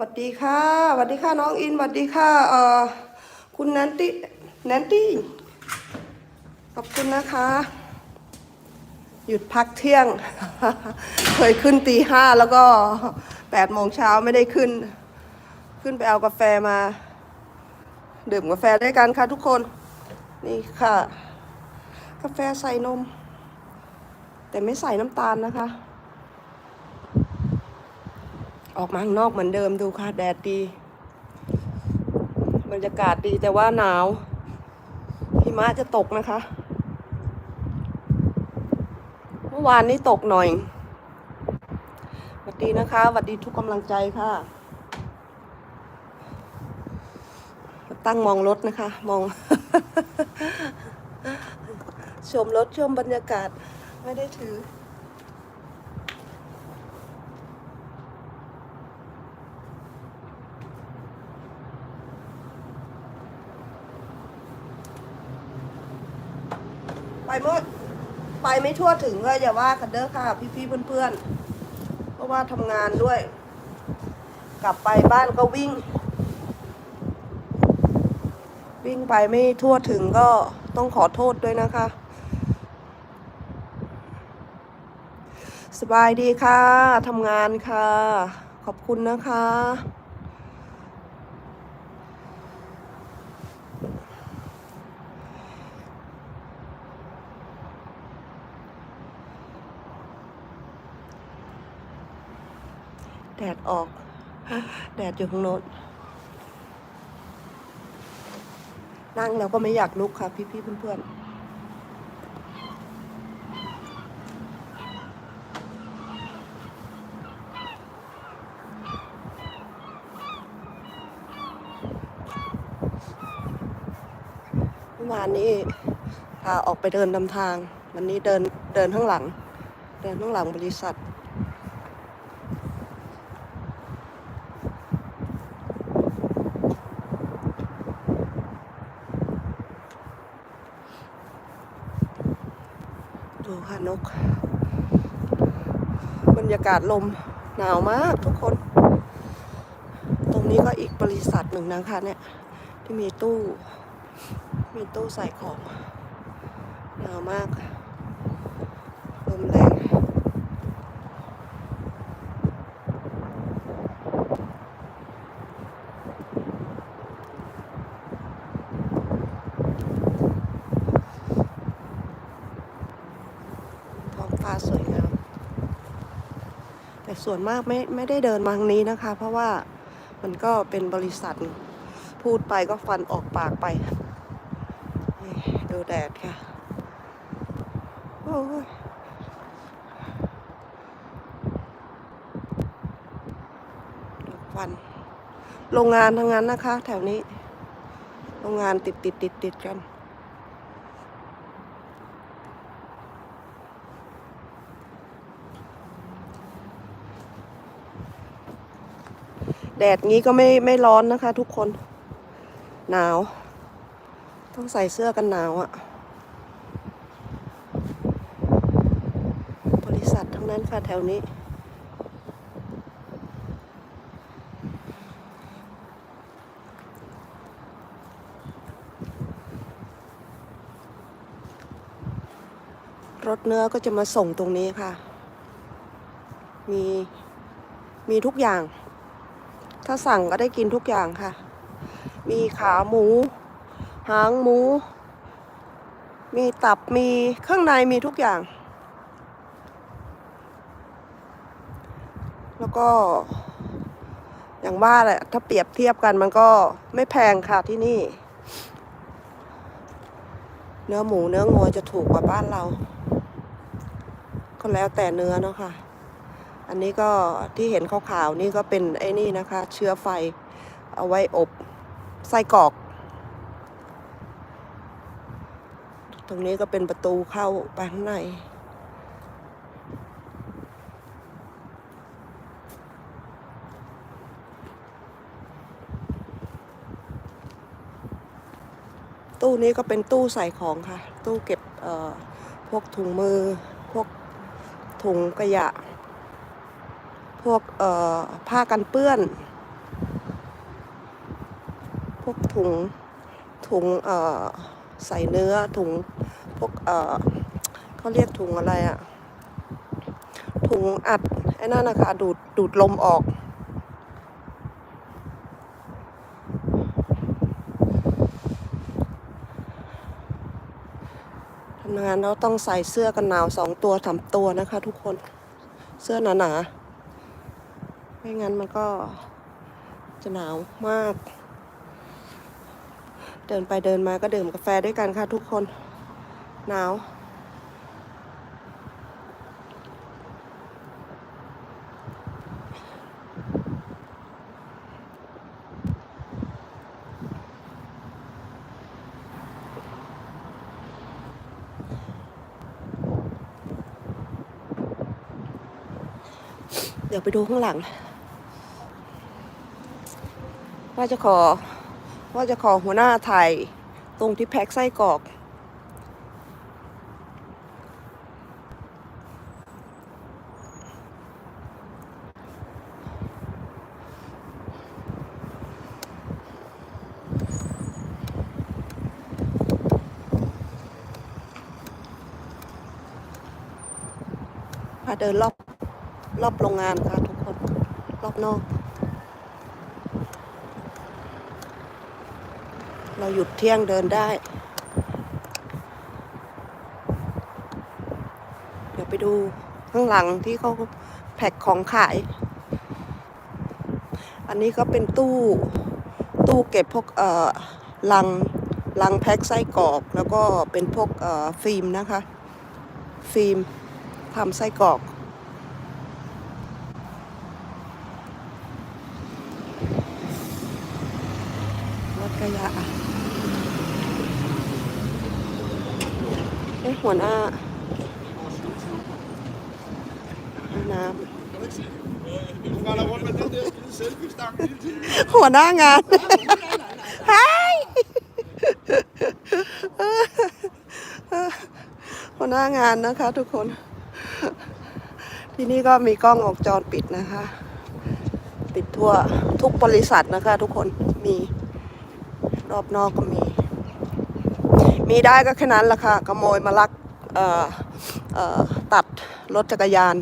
วัสดีค่ะสวัสดีค่ะน้องอินสวัสดีค่ะเอ่อคุณแนนตี้แนนตี้ขอบคุณนะคะ หยุดพักเที่ยง เคยขึ้นตีห้าแล้วก็แปดโมงเช้าไม่ได้ขึ้น ขึ้นไปเอากาแฟมา ดื่มกาแฟด้วยกันค่ะทุกคน นี่ค่ะ กาแฟใส่นม แต่ไม่ใส่น้ำตาลนะคะ ออกมาข้างนอกเหมือนเดิมดูค่ะแดดดี บรรยากาศดีแต่ว่าหนาวหิมะจะตกนะคะ เมื่อวานนี้ตกหน่อยสวัสดีนะคะสวัสดีทุกกำลังใจค่ะ ตั้งมองรถนะคะ มอง ชมรถชมบรรยากาศไม่ได้ถือ ไปเมื่อไปไม่ทั่วถึงก็อย่าว่ากันเด้อค่ะ พี่ๆเพื่อนๆ เพราะว่าทำงานด้วย กลับไปบ้านก็วิ่ง วิ่งไปไม่ทั่วถึงก็ต้องขอโทษด้วยนะคะ สบายดีค่ะทำงานค่ะ ขอบคุณนะคะ แดดออก แดดอยู่ข้างโน้นนั่งแล้วก็ไม่อยากลุกค่ะ พี่ๆเพื่อนๆเมื่อวานนี้พาออกไปเดินนำทาง วันนี้เดินเดินข้างหลัง เดินข้างหลังบริษัท ดู ค่ะนก บรรยากาศลมหนาวมากทุกคน ตรงนี้ก็อีกบริษัทหนึ่งนะคะเนี่ย ที่มีตู้ มีตู้ใส่ของ หนาวมาก ลมแรง ท้องฟ้าส วยงาม แต่ส่วนมากไม่ไม่ได้เดินมาทางนี้นะคะ เพราะว่ามันก็เป็นบริษัทพูดไปก็ฟันออกปากไป ดูแดดค่ะ โอ้ยดูควัน โรงงานทั้งนั้นนะคะ แถวนี้ โรงงานติดติดติดติดกัน แดดงี้ก็ไม่ไม่ร้อนนะคะ ทุกคน หนาว ต้องใส่เสื้อกันหนาวอะ่ะ บริษัททั้งนั้นค่ะแถวนี้ รถเนื้อก็จะมาส่งตรงนี้ค่ะ มี มีทุกอย่าง ถ้าสั่งก็ได้กินทุกอย่างค่ะ มีขาหมู หางหมู มีตับมีเครื่องในมีทุกอย่าง แล้วก็ อย่างว่าแหละถ้าเปรียบเทียบกันมันก็ไม่แพงค่ะที่นี่ เนื้อหมูเนื้องัวจะถูกกว่าบ้านเรา ก็แล้วแต่เนื้อเนาะค่ะ อันนี้ก็ที่เห็นขาวๆนี่ก็เป็นไอ้นี่นะคะ เชื้อไฟเอาไว้อบไส้กรอก ตรงนี้ก็เป็นประตูเข้าไปข้างในตู้นี้ก็เป็นตู้ใส่ของค่ะ ตู้เก็บพวกถุงมือ พวกถุงขยะ พวกเอ่อผ้ากันเปื้อน พวกถุงถุงเอ่อใส่เนื้อถุงพวกเอ่อเขาเรียกถุงอะไรอะถุงอัดไอ้นั่นนะคะดูดดูดลมออก ทำงานเราต้องใส่เสื้อกันหนาวสองตัวสามตัวนะคะทุกคนเสื้อหนาๆ ไม่งั้นมันก็จะหนาวมาก เดินไปเดินมาก็ดื่มกาแฟด้วยกันค่ะทุกคน หนาว เดี๋ยวไปดูข้างหลัง ว่าจะขอ ว่าจะขอหัวหน้าถ่ายตรงที่แพ็คไส้กรอก พาเดินรอบรอบโรงงานค่ะทุกคน รอบนอก เราหยุดเที่ยงเดินได้ เดี๋ยวไปดูข้างหลังที่เขาแพ็คของขาย อันนี้ก็เป็นตู้ตู้เก็บพวกเอ่อลังลังแพ็คไส้กรอก แล้วก็เป็นพวกเอ่อฟิล์มนะคะ ฟิล์มทำไส้กรอกรถขยะเอ๊ะ หัวหน้าน้ำหัวหน้างานฮายหัวหน้างานนะคะ ทุกคน ที่นี่ก็มีกล้องวงจรปิดนะคะปิดทั่วทุกบริษัทนะคะ ทุกคนมีรอบนอกก็มี มีได้ก็แค่นั้นแหละค่ะขโมยมาลักเอ่อเอ่อตัดรถจักรยาน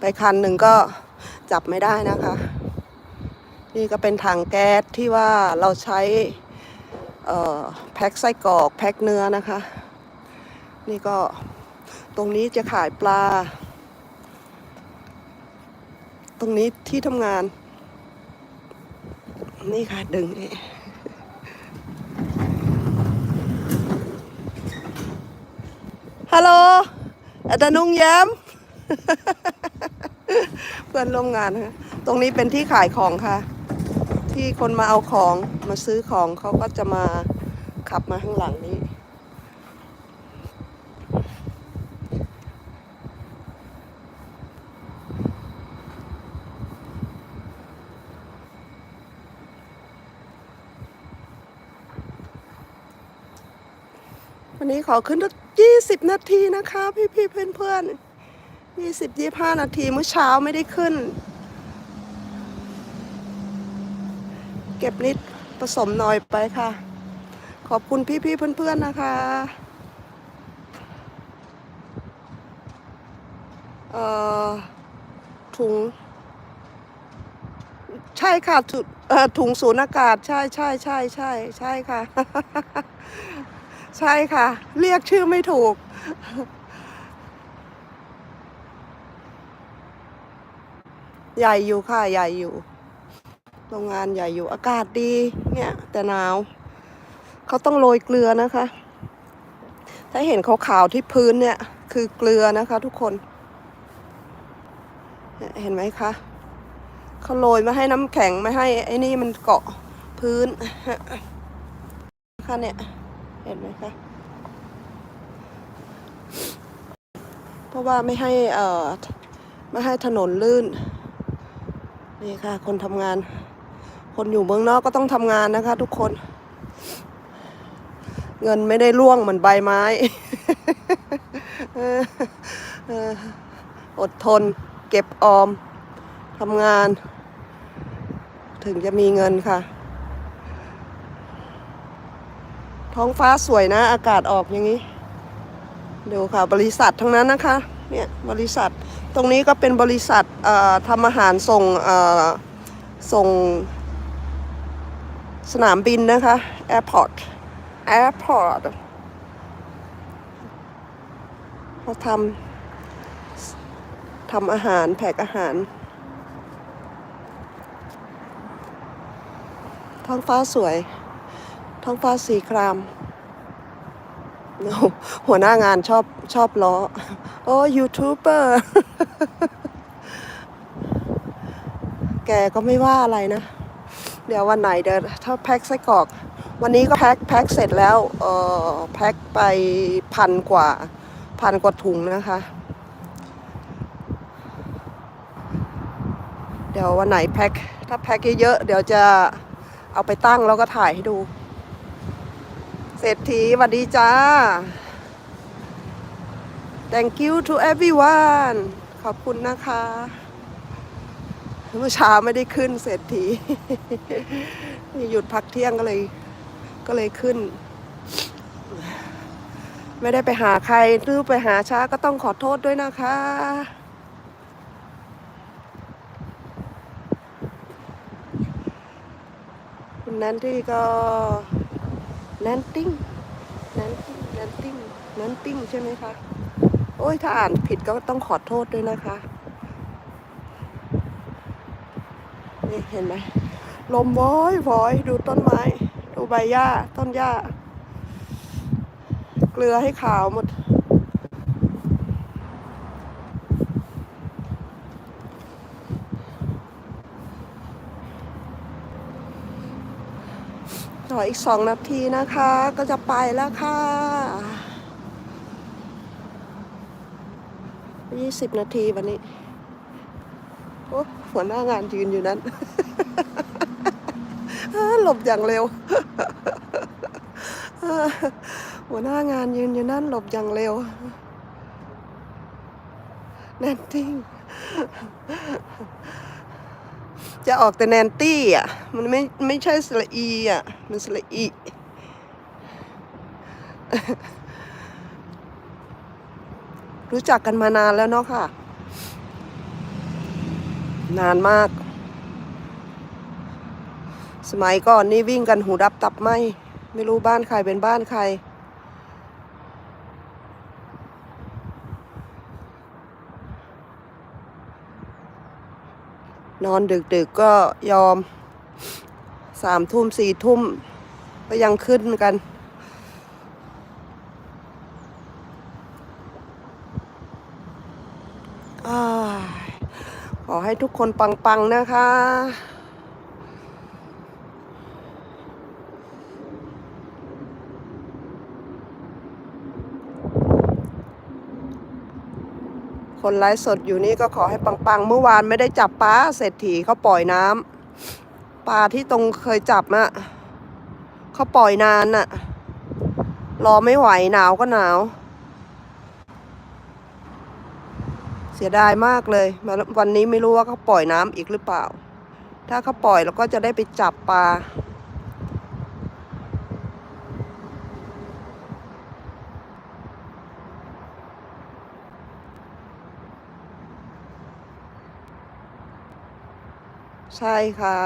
ไปคันหนึ่งก็จับไม่ได้นะคะ นี่ก็เป็นถังแก๊สที่ว่าเราใช้แพ็คไส้กรอกแพ็คเนื้อนะคะ นี่ก็ตรงนี้จะขายปลา ตรงนี้ที่ทำงาน นี่ค่ะดึงนี่ ฮัลโหลอาจารย์นุ่งแย้ม เพื่อนร่วมงานนะคะตรงนี้เป็นที่ขายของค่ะ ที่คนมาเอาของมาซื้อของเขาก็จะมาขับมาข้างหลังนี้ วันนี้ขอขึ้นรถ ยี่สิบนาทีนะคะ พี่พี่เพื่อนเพื่อนยี่สิบยี่ห้านาทีเมื่อเช้าไม่ได้ขึ้น เก็บนิดผสมหน่อยไปค่ะ ขอบคุณพี่พี่เพื่อนเพื่อนนะคะเอ่อถุง ใช่ค่ะถุงเอ่อถุงสูญอากาศ ใช่ใช่ใช่ใช่ใช่ค่ะ ใช่ค่ะ เรียกชื่อไม่ถูก ใหญ่อยู่ค่ะ ใหญ่อยู่โรงงานใหญ่อยู่อากาศดี เนี่ย แต่หนาว เขาต้องโรยเกลือนะคะ ถ้าเห็นขาขาวที่พื้นเนี่ย คือเกลือนะคะทุกคน เห็นไหมคะเขาโรยม่ให้น้ำแข็งไม่ให้ไอ้นี่มันเกาะพื้นค่ะเนี่ย เห็นไหมคะ เพราะว่าไม่ให้เอ่อไม่ให้ถนนลื่น นี่ค่ะ คนทำงาน คนอยู่เมืองนอกก็ต้องทำงานนะคะ ทุกคน เงินไม่ได้ร่วงเหมือนใบไม้อดทน เก็บออมทำงาน ถึงจะมีเงินค่ะ ท้องฟ้าสวยนะ อากาศออกอย่างนี้ดูค่ะบริษัททั้งนั้นนะคะเนี่ยบริษัทตรงนี้ก็เป็นบริษัททำอาหารส่งส่งสนามบินนะคะ Airport Airport เขาทำทำอาหารแพ็กอาหาร ท้องฟ้าสวย ท้องฟ้าสีคราม หัวหน้างานชอบชอบล้อ โอ้ยูทูบเบอร์ แกก็ไม่ว่าอะไรนะ เดี๋ยววันไหนเดี๋ยวถ้าแพ็คไส้กรอก วันนี้ก็แพ็คแพ็คเสร็จแล้วเออแพ็คไปพันกว่า พันกว่าถุงนะคะ เดี๋ยววันไหนแพ็คถ้าแพ็คเยอะๆเดี๋ยวจะเอาไปตั้งแล้วก็ถ่ายให้ดู เศรษฐีสวัสดีจ้า thank you to everyone ขอบคุณนะคะเมื่อเช้าไม่ได้ขึ้นเศรษฐีนี่หยุดพักเที่ยงก็เลย ก็เลยขึ้น ไม่ได้ไปหาใครหรือไปหาช้าก็ต้องขอโทษด้วยนะคะ คุณแนนตี้ก็ แนนติ้งแนนติ้งแนนติ้งแนนติ้งใช่ไหมคะ โอ้ยถ้าอ่านผิดก็ต้องขอโทษด้วยนะคะ นี่เห็นไหมลมว้อยว้อยดูต้นไม้ ดูใบหญ้า ต้นหญ้า เกลือให้ขาวหมด ออีกสองนาทีนะคะ ก็จะไปแล้วค่ะยี่สิบนาทีวันนี้ โอ้หัวหน้างานยืนอยู่นั้น หลบอย่างเร็ว หัวหน้างานยืนอยู่นั่นหลบอย่างเร็วแน่นติ้ง จะออกแต่แนนตี้อะ มันไม่ไม่ใช่สระอีอะ มันสระอีรู้จักกันมานานแล้วเนาะค่ะ นานมาก สมัยก่อนนี่วิ่งกันหูดับตับไหมไม่รู้บ้านใครเป็นบ้านใคร นอนดึกๆกก็ยอมสามทุ่มสี่ทุ่มก็ยังขึ้นกันอขอให้ทุกคนปัง ๆ นะคะ คนไลฟ์สดอยู่นี่ก็ขอให้ปังๆ เมื่อวานไม่ได้จับปลาเศรษฐีเขาปล่อยน้ำปลาที่ตรงเคยจับอะเขาปล่อยนานอะรอไม่ไหวหนาวก็หนาว เสียดายมากเลยมาวันนี้ไม่รู้ว่าเขาปล่อยน้ำอีกหรือเปล่า ถ้าเขาปล่อยเราก็จะได้ไปจับปลา ใช่ค่ะ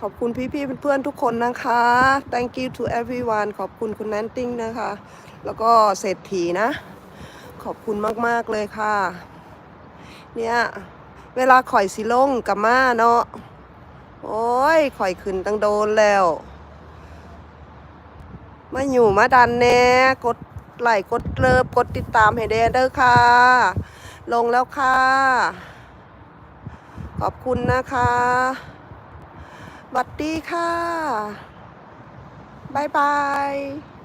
ขอบคุณพี่ๆเพื่อนๆทุกคนนะคะ thank you to everyone ขอบคุณคุณแนนติ้งนะคะ แล้วก็เศรษฐีนะ ขอบคุณมากๆเลยค่ะ เนี่ยเวลาข่อยสิลงกับมาเนาะ โอ้ยข่อยขึ้นตั้งโดนแล้ว มาอยู่มาดันแน่กด ไลค์กดเลิฟกดติดตามให้เด้อเด้อค่ะ ลงแล้วค่ะ ขอบคุณนะคะบัดดีค่ะบ๊ายบาย